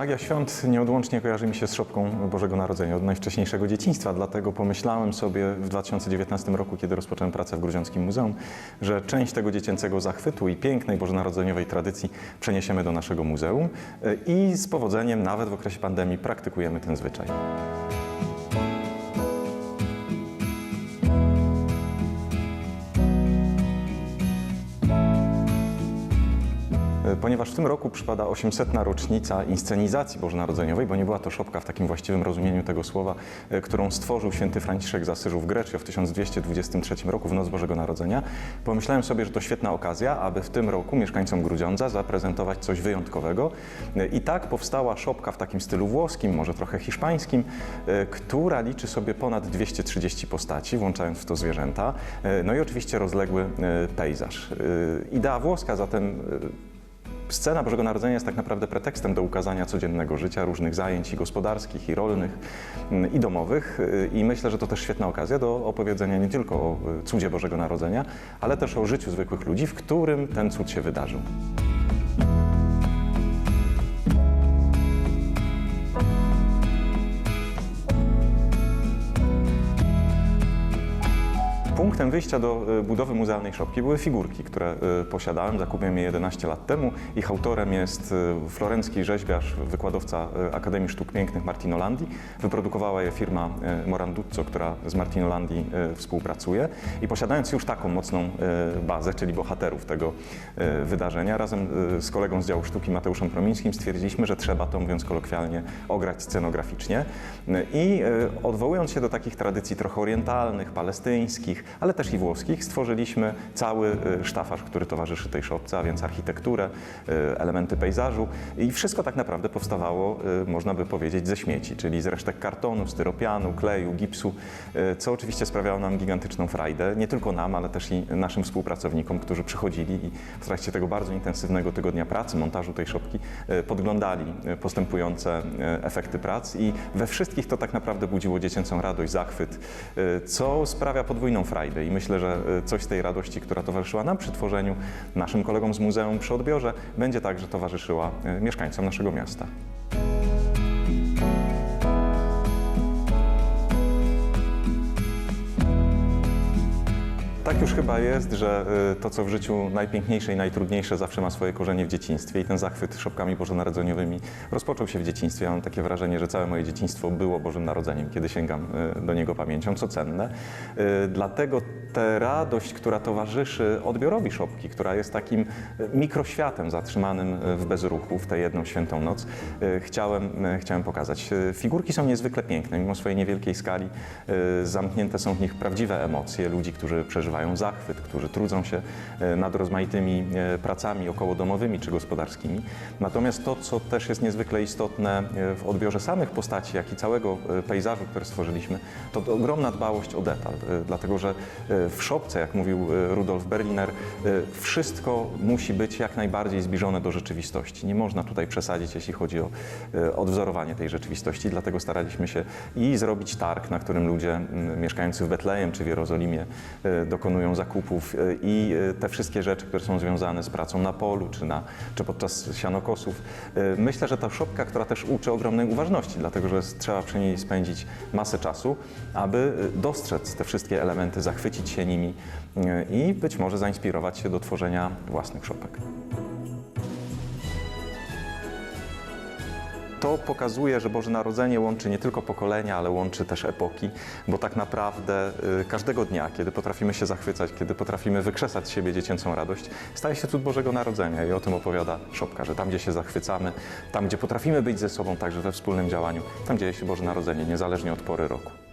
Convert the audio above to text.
Magia świąt nieodłącznie kojarzy mi się z szopką Bożego Narodzenia od najwcześniejszego dzieciństwa, dlatego pomyślałem sobie w 2019 roku, kiedy rozpocząłem pracę w Grudziąckim Muzeum, że część tego dziecięcego zachwytu i pięknej bożonarodzeniowej tradycji przeniesiemy do naszego muzeum y, i z powodzeniem, nawet w okresie pandemii, praktykujemy ten zwyczaj. Ponieważ w tym roku przypada 800. rocznica inscenizacji bożonarodzeniowej, bo nie była to szopka w takim właściwym rozumieniu tego słowa, e, którą stworzył święty Franciszek z Asyżu w Grecio w 1223 roku w Noc Bożego Narodzenia, pomyślałem sobie, że to świetna okazja, aby w tym roku mieszkańcom Grudziądza zaprezentować coś wyjątkowego. E, I tak powstała szopka w takim stylu włoskim, może trochę hiszpańskim, e, która liczy sobie ponad 230 postaci, włączając w to zwierzęta, no i oczywiście rozległy pejzaż. Idea włoska zatem Scena Bożego Narodzenia jest tak naprawdę pretekstem do ukazania codziennego życia, różnych zajęć i gospodarskich, i rolnych, mm, i domowych. Y, I myślę, że to też świetna okazja do opowiedzenia nie tylko o y, cudzie Bożego Narodzenia, ale też o życiu zwykłych ludzi, w którym ten cud się wydarzył. Punktem wyjścia do y, budowy muzealnej szopki były figurki, które y, posiadałem. Zakupiłem je 11 lat temu. Ich autorem jest y, florencki rzeźbiarz, wykładowca Akademii Sztuk Pięknych Martino Landi. Wyprodukowała je firma Moranduzzo, która z Martino Landi współpracuje. I posiadając już taką mocną bazę, czyli bohaterów tego wydarzenia, razem z kolegą z działu sztuki Mateuszem Promińskim stwierdziliśmy, że trzeba to, mówiąc kolokwialnie, ograć scenograficznie. I odwołując się do takich tradycji trochę orientalnych, palestyńskich, ale też i włoskich, stworzyliśmy cały y, sztafaż, który towarzyszy tej szopce, a więc architekturę, y, elementy pejzażu. I wszystko tak naprawdę powstawało, y, można by powiedzieć, ze śmieci, czyli z resztek kartonu, styropianu, kleju, gipsu, co oczywiście sprawiało nam gigantyczną frajdę, nie tylko nam, ale też i naszym współpracownikom, którzy przychodzili i w trakcie tego bardzo intensywnego tygodnia pracy, montażu tej szopki, podglądali postępujące efekty prac. I we wszystkich to tak naprawdę budziło dziecięcą radość, zachwyt, co sprawia podwójną frajdę i myślę, że y, coś z tej radości, która towarzyszyła nam przy tworzeniu, naszym kolegom z muzeum przy odbiorze, będzie także towarzyszyła y, mieszkańcom naszego miasta. Tak już chyba jest, że y, to, co w życiu najpiękniejsze i najtrudniejsze, zawsze ma swoje korzenie w dzieciństwie i ten zachwyt szopkami bożonarodzeniowymi rozpoczął się w dzieciństwie. Ja mam takie wrażenie, że całe moje dzieciństwo było Bożym Narodzeniem, kiedy sięgam y, do niego pamięcią, co cenne. Y, Dlatego tę radość, która towarzyszy odbiorowi szopki, która jest takim mikroświatem zatrzymanym w bezruchu w tę jedną świętą noc, chciałem, chciałem pokazać. Figurki są niezwykle piękne, mimo swojej niewielkiej skali. Zamknięte są w nich prawdziwe emocje ludzi, którzy przeżywają zachwyt, którzy trudzą się e, nad rozmaitymi e, pracami okołodomowymi czy gospodarskimi. Natomiast to, co też jest niezwykle istotne e, w odbiorze samych postaci, jak i całego pejzażu, który stworzyliśmy, to ogromna dbałość o detal, dlatego że w szopce, jak mówił Rudolf Berliner, wszystko musi być jak najbardziej zbliżone do rzeczywistości. Nie można tutaj przesadzić, jeśli chodzi o odwzorowanie tej rzeczywistości, dlatego staraliśmy się i zrobić targ, na którym ludzie mieszkający w Betlejem czy w Jerozolimie e, dokonują zakupów e, i e, te wszystkie rzeczy, które są związane z pracą na polu czy, na, czy podczas sianokosów. E, Myślę, że ta szopka, która też uczy ogromnej uważności, dlatego że trzeba przy niej spędzić masę czasu, aby dostrzec te wszystkie elementy, zachwycić się nimi i być może zainspirować się do tworzenia własnych szopek. To pokazuje, że Boże Narodzenie łączy nie tylko pokolenia, ale łączy też epoki, bo tak naprawdę y, każdego dnia, kiedy potrafimy się zachwycać, kiedy potrafimy wykrzesać z siebie dziecięcą radość, staje się cud Bożego Narodzenia i o tym opowiada Szopka, że tam, gdzie się zachwycamy, tam, gdzie potrafimy być ze sobą także we wspólnym działaniu, tam dzieje się Boże Narodzenie, niezależnie od pory roku.